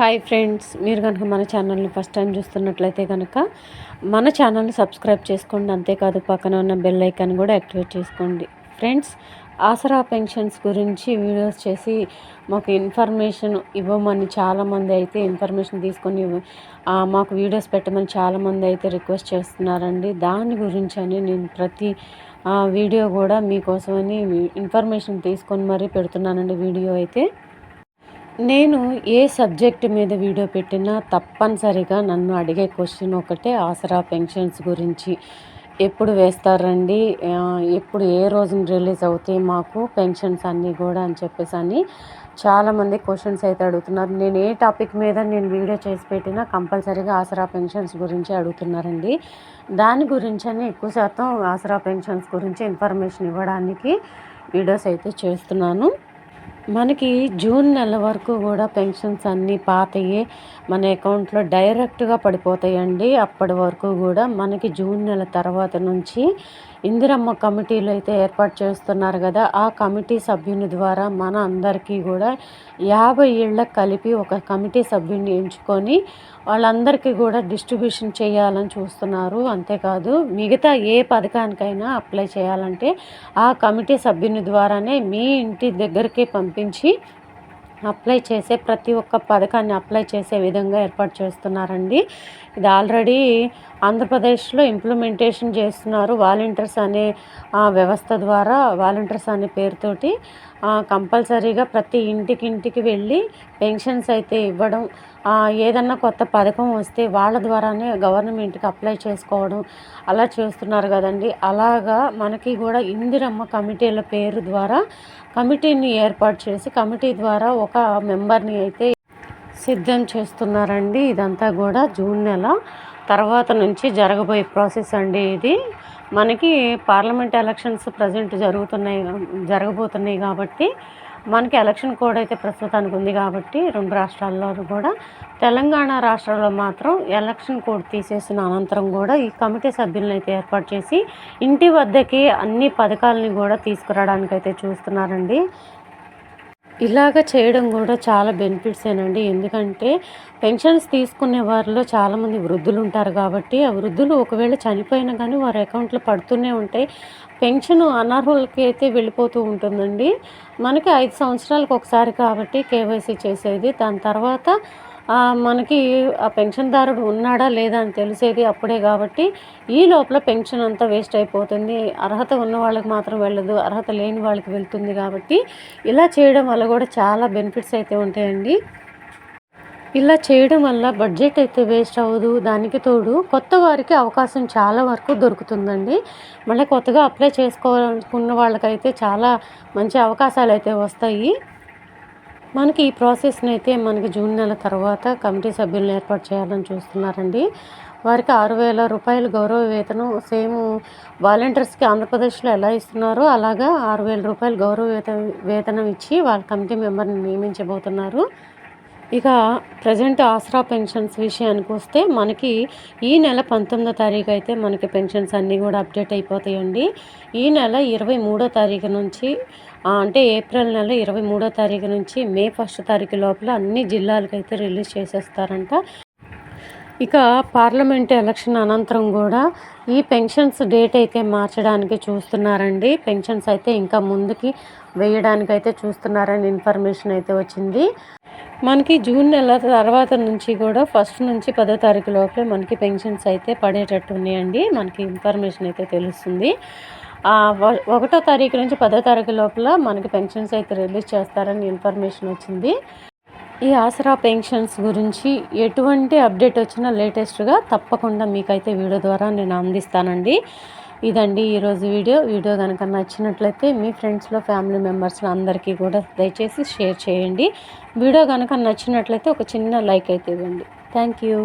Hi friends మీరు కనుక మన ఛానల్ని ఫస్ట్ టైం చూస్తున్నట్లయితే కనుక మన ఛానల్ని సబ్స్క్రైబ్ చేసుకోండి. అంతేకాదు పక్కన ఉన్న బెల్ ఐకాన్ కూడా యాక్టివేట్ చేసుకోండి. ఫ్రెండ్స్ ఆసరా పెన్షన్స్ గురించి వీడియోస్ చేసి మాకు ఇన్ఫర్మేషన్ ఇవ్వమని చాలామంది అయితే ఇన్ఫర్మేషన్ తీసుకొని మాకు వీడియోస్ పెట్టమని చాలామంది అయితే రిక్వెస్ట్ చేస్తున్నారండి. దాని గురించి అని నేను ప్రతి వీడియో కూడా మీకోసమని ఇన్ఫర్మేషన్ తీసుకొని మరీ పెడుతున్నానండి వీడియో అయితే. నేను ఏ సబ్జెక్ట్ మీద వీడియో పెట్టినా తప్పనిసరిగా నన్ను అడిగే క్వశ్చన్ ఒకటే ఆసరా పెన్షన్స్ గురించి. ఎప్పుడు వేస్తారండి? ఎప్పుడు ఏ రోజున రిలీజ్ అవుతాయి మాకు పెన్షన్స్ అన్నీ కూడా అని చెప్పేసి అని చాలామంది క్వశ్చన్స్ అయితే అడుగుతున్నారు. నేను ఏ టాపిక్ మీద నేను వీడియో చేసి పెట్టినా కంపల్సరీగా ఆసరా పెన్షన్స్ గురించి అడుగుతున్నారండి. దాని గురించి అని ఎక్కువ శాతం ఆసరా పెన్షన్స్ గురించి ఇన్ఫర్మేషన్ ఇవ్వడానికి వీడియోస్ అయితే చేస్తున్నాను. మనకి జూన్ నెల వరకు కూడా పెన్షన్స్ అన్నీ పాతయే మన అకౌంట్లో డైరెక్ట్గా పడిపోతాయండి. అప్పటి వరకు కూడా మనకి జూన్ నెల తర్వాత నుంచి ఇందిరమ్మ కమిటీలు అయితే ఏర్పాటు చేస్తున్నారు కదా ఆ కమిటీ సభ్యుని ద్వారా మన అందరికీ కూడా యాభై ఏళ్ళకి కలిపి ఒక కమిటీ సభ్యుని ఎంచుకొని వాళ్ళందరికీ కూడా డిస్ట్రిబ్యూషన్ చేయాలని చూస్తున్నారు. అంతేకాదు మిగతా ఏ పథకానికైనా అప్లై చేయాలంటే ఆ కమిటీ సభ్యుని ద్వారానే మీ ఇంటి దగ్గరికి పంపించి అప్లై చేసే ప్రతి ఒక్క పథకాన్ని అప్లై చేసే విధంగా ఏర్పాటు చేస్తున్నారండి. ఇది ఆల్రెడీ ఆంధ్రప్రదేశ్లో ఇంప్లిమెంటేషన్ చేస్తున్నారు వాలంటీర్స్ అనే వ్యవస్థ ద్వారా వాలంటీర్స్ అనే పేరుతోటి కంపల్సరీగా ప్రతి ఇంటికి ఇంటికి వెళ్ళి పెన్షన్స్ అయితే ఇవ్వడం ఏదన్నా కొత్త పథకం వస్తే వాళ్ళ ద్వారానే గవర్నమెంట్కి అప్లై చేసుకోవడం అలా చేస్తున్నారు కదండి. అలాగా మనకి కూడా ఇందిరమ్మ కమిటీల పేరు ద్వారా కమిటీని ఏర్పాటు చేసి కమిటీ ద్వారా ఒక మెంబర్ని అయితే సిద్ధం చేస్తున్నారండి. ఇదంతా కూడా జూన్ నెల తర్వాత నుంచి జరగబోయే ప్రాసెస్ అండి ఇది. మనకి పార్లమెంట్ ఎలక్షన్స్ ప్రజెంట్ జరుగుతున్నాయి జరగబోతున్నాయి కాబట్టి మనకి ఎలక్షన్ కోడ్ అయితే ప్రస్తుతానికి ఉంది కాబట్టి రెండు రాష్ట్రాల్లో కూడా తెలంగాణ రాష్ట్రంలో మాత్రం ఎలక్షన్ కోడ్ తీసేసిన అనంతరం కూడా ఈ కమిటీ సభ్యులను అయితే ఏర్పాటు చేసి ఇంటి వద్దకి అన్ని పథకాలని కూడా తీసుకురావడానికి అయితే చూస్తున్నారండి. ఇలాగ చేయడం కూడా చాలా బెనిఫిట్సేనండి ఎందుకంటే పెన్షన్స్ తీసుకునే వారిలో చాలామంది వృద్ధులు ఉంటారు కాబట్టి ఆ వృద్ధులు ఒకవేళ చనిపోయినా కానీ వారి అకౌంట్లో పడుతూనే ఉంటాయి పెన్షన్ అనర్హులకి అయితే వెళ్ళిపోతూ ఉంటుందండి. మనకి ఐదు సంవత్సరాలకు ఒకసారి కాబట్టి కేవైసీ చేసేది. దాని తర్వాత మనకి ఆ పెన్షన్దారుడు ఉన్నాడా లేదా అని తెలిసేది అప్పుడే కాబట్టి ఈ లోపల పెన్షన్ అంతా వేస్ట్ అయిపోతుంది. అర్హత ఉన్న వాళ్ళకి మాత్రం వెళ్ళదు. అర్హత లేని వాళ్ళకి వెళ్తుంది కాబట్టి ఇలా చేయడం వల్ల కూడా చాలా బెనిఫిట్స్ అయితే ఉంటాయండి. ఇలా చేయడం వల్ల బడ్జెట్ అయితే వేస్ట్ అవ్వదు. దానికి తోడు కొత్త వారికి అవకాశం చాలా వరకు దొరుకుతుందండి. మళ్ళీ కొత్తగా అప్లై చేసుకోవాలనుకున్న వాళ్ళకైతే చాలా మంచి అవకాశాలు అయితే వస్తాయి. మనకి ఈ ప్రాసెస్ని అయితే మనకి జూన్ నెల తర్వాత కమిటీ సభ్యులను ఏర్పాటు చేయాలని చూస్తున్నారండి. వారికి ఆరు వేల రూపాయలు గౌరవ వేతనం సేమ్ వాలంటీర్స్కి ఆంధ్రప్రదేశ్లో ఎలా ఇస్తున్నారో అలాగా ఆరు వేల రూపాయలు గౌరవ వేత వేతనం ఇచ్చి వాళ్ళ కమిటీ మెంబర్ని నియమించబోతున్నారు. ఇక ప్రజెంట్ ఆసరా పెన్షన్స్ విషయానికి వస్తే మనకి ఈ నెల పంతొమ్మిదో తారీఖు అయితే మనకి పెన్షన్స్ అన్నీ కూడా అప్డేట్ అయిపోతాయండి. ఈ నెల ఇరవై మూడో తారీఖు నుంచి అంటే ఏప్రిల్ నెల ఇరవై మూడో తారీఖు నుంచి మే ఫస్ట్ తారీఖు లోపల అన్ని జిల్లాలకు అయితే రిలీజ్ చేసేస్తారంట. ఇక పార్లమెంట్ ఎలక్షన్ అనంతరం కూడా ఈ పెన్షన్స్ డేట్ అయితే మార్చడానికి చూస్తున్నారండి. పెన్షన్స్ అయితే ఇంకా ముందుకి వేయడానికి అయితే చూస్తున్నారని ఇన్ఫర్మేషన్ అయితే వచ్చింది. మనకి జూన్ నెల తర్వాత నుంచి కూడా ఫస్ట్ నుంచి పదో తారీఖు లోపలే మనకి పెన్షన్స్ అయితే పడేటట్టు ఉన్నాయండి. మనకి ఇన్ఫర్మేషన్ అయితే తెలుస్తుంది. ఒకటో తారీఖు నుంచి పదో తారీఖు లోపల మనకి పెన్షన్స్ అయితే రిలీజ్ చేస్తారని ఇన్ఫర్మేషన్ వచ్చింది. ఈ ఆసరా పెన్షన్స్ గురించి ఎటువంటి అప్డేట్ వచ్చినా లేటెస్ట్గా తప్పకుండా మీకైతే వీడియో ద్వారా నేను అందిస్తానండి. ఇదండి ఈరోజు వీడియో. వీడియో కనుక నచ్చినట్లయితే మీ ఫ్రెండ్స్లో ఫ్యామిలీ మెంబర్స్లో అందరికీ కూడా దయచేసి షేర్ చేయండి. వీడియో కనుక నచ్చినట్లయితే ఒక చిన్న లైక్ అయితే ఇవ్వండి. Thank you